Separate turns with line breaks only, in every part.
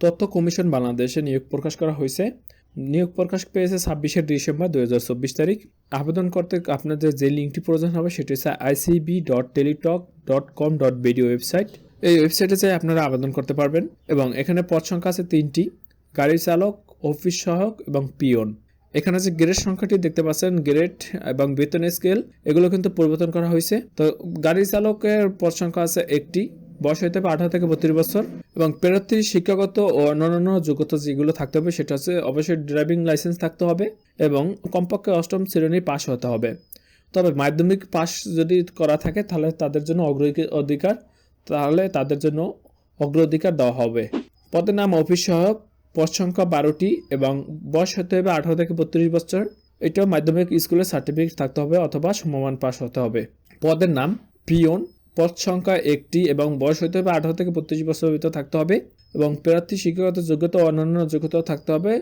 তথ্য কমিশন বাংলাদেশে নিয়োগ প্রকাশ করা হয়েছে। নিয়োগ প্রকাশ পেয়েছে ছাব্বিশে ডিসেম্বর দু হাজার চব্বিশ তারিখ। আবেদন করতে আপনাদের যে লিঙ্কটি প্রয়োজন হবে সেটি হচ্ছে ICB dot Teletalk dot com dot video website এই ওয়েবসাইটে যেয়ে আপনারা আবেদন করতে পারবেন এবং এখানে পদ সংখ্যা আছে তিনটি গাড়ি চালক অফিস সহায়ক এবং পিয়ন। এখানে যে গ্রেড সংখ্যাটি দেখতে পাচ্ছেন গ্রেড এবং বেতন স্কেল এগুলো কিন্তু পরিবর্তন করা হয়েছে। তো গাড়ি চালকের পদ সংখ্যা আছে একটি বয়স হতে হবে আঠারো থেকে বত্রিশ বছর এবং প্রার্থীর শিক্ষাগত ও অন্যান্য যোগ্যতা যেগুলো থাকতে হবে, সেটা হচ্ছে অবশ্যই ড্রাইভিং লাইসেন্স থাকতে হবে এবং কমপক্ষে অষ্টম শ্রেণি পাস হতে হবে। তবে মাধ্যমিক পাস যদি করা থাকে, তাহলে তাদের জন্য অগ্র- অধিকার, তাহলে তাদের জন্য অগ্রাধিকার দেওয়া হবে। পদের নাম অফিস সহায়ক, পদ সংখ্যা বারোটি এবং বয়স হতে হবে আঠারো থেকে বত্রিশ বছর। এটাও মাধ্যমিক স্কুলের সার্টিফিকেট থাকতে হবে অথবা সমমান পাস হতে হবে। পদের নাম পিয়ন পদ সংখ্যা একটি এবং বয়স হতে হবে আঠারো থেকে বত্রিশ বছরের ভিতরে থাকতে হবে এবং প্রার্থী শিক্ষাগত যোগ্যতা ও অন্যান্য যোগ্যতাও থাকতে হবে।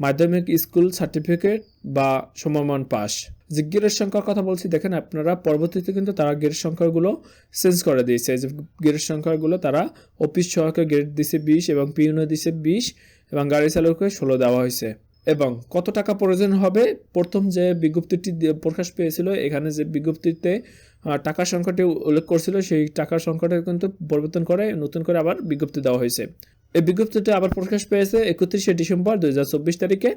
মাধ্যমিক স্কুল সার্টিফিকেট বা সমমান পাস। যে গেটের সংখ্যার কথা বলছি, দেখেন আপনারা পরবর্তীতে কিন্তু তারা গেটের সংখ্যাগুলো চেঞ্জ করে দিয়েছে। যে গেটের সংখ্যাগুলো তারা অফিস সহায়কের গেট দিছে বিশ এবং পিউনে দিছে বিশ এবং গাড়ি চালককে ষোলো দেওয়া হয়েছে। এবং কত টাকা প্রয়োজন হবে? প্রথম যে বিজ্ঞপ্তিটি প্রকাশ পেয়েছিল, এখানে যে বিজ্ঞপ্তিতে টাকার সংখ্যাটি উল্লেখ করছিল, সেই টাকার সংখ্যাটা কিন্তু পরিবর্তন করে নতুন করে আবার বিজ্ঞপ্তি দেওয়া হয়েছে। এই বিজ্ঞপ্তিটি আবার প্রকাশ পেয়েছে একত্রিশে ডিসেম্বর দু হাজার চব্বিশ তারিখে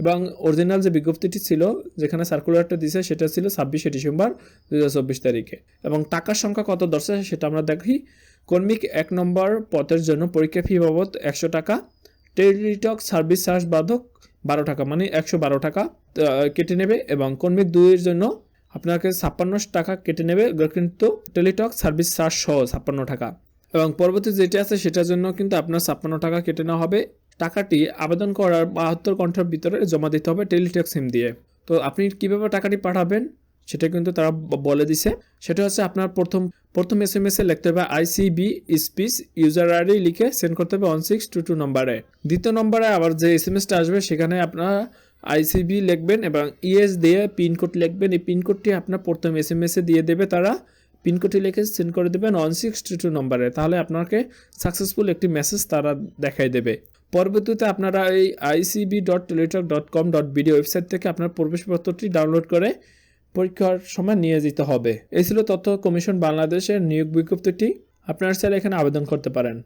এবং অরিজিনাল যে বিজ্ঞপ্তিটি ছিল, যেখানে সার্কুলারটা দিছে, সেটা ছিল ছাব্বিশে ডিসেম্বর দু হাজার চব্বিশ তারিখে। এবং টাকার সংখ্যা কত ধরছে, সেটা আমরা দেখি। কর্মিক এক নম্বর পদের জন্য পরীক্ষা ফি বাবদ একশো টাকা, টেলিটক সার্ভিস চার্জ বাধক বারো টাকা মানে একশো বারো টাকা কেটে নেবে এবং কর্মিক দুইয়ের জন্য আপনাকে ছাপ্পান্ন টাকা কেটে নেবে কিন্তু টেলিটক সার্ভিস চার্জ সহ ছাপ্পান্ন টাকা। এবং পরবর্তী যেটি আছে সেটার জন্য কিন্তু আপনার ছাপ্পান্ন টাকা কেটে নেওয়া হবে। টাকাটি আবেদন করার বাহাত্তর ঘণ্টার ভিতরে জমা দিতে হবে টেলিটক সিম দিয়ে। তো আপনি কীভাবে টাকাটি পাঠাবেন সেটা কিন্তু তারা বলে দিছে। সেটা হচ্ছে আপনার প্রথম প্রথম এস এম এস লিখতে হবে আইসিবি স্পিচ ইউজার আইডি লিখে সেন্ড করতে হবে ওয়ান সিক্স টু টু নম্বরে। দ্বিতীয় নম্বরে আবার যে এস এম এসটা আসবে, সেখানে আপনার আইসিবি লিখবেন এবং ইএস দিয়ে পিনকোড লিখবেন। এই পিনকোডটি আপনার প্রথম এস এম এস এ দিয়ে দেবে, তারা পিনকোডটি লিখে সেন্ড করে দেবেন ওয়ান সিক্স টু টু নম্বরে। তাহলে আপনাকে সাকসেসফুল একটি মেসেজ তারা দেখাই দেবে। পরবর্তীতে আপনারা এই ICB dot Teletalk dot com dot BD website থেকে আপনার প্রবেশপত্রটি ডাউনলোড করে পরীক্ষার সময় নিয়ে যেতে হবে। এই ছিল তথ্য কমিশন বাংলাদেশের নিয়োগ বিজ্ঞপ্তিটি। আপনারা চাইলে এখানে আবেদন করতে পারেন।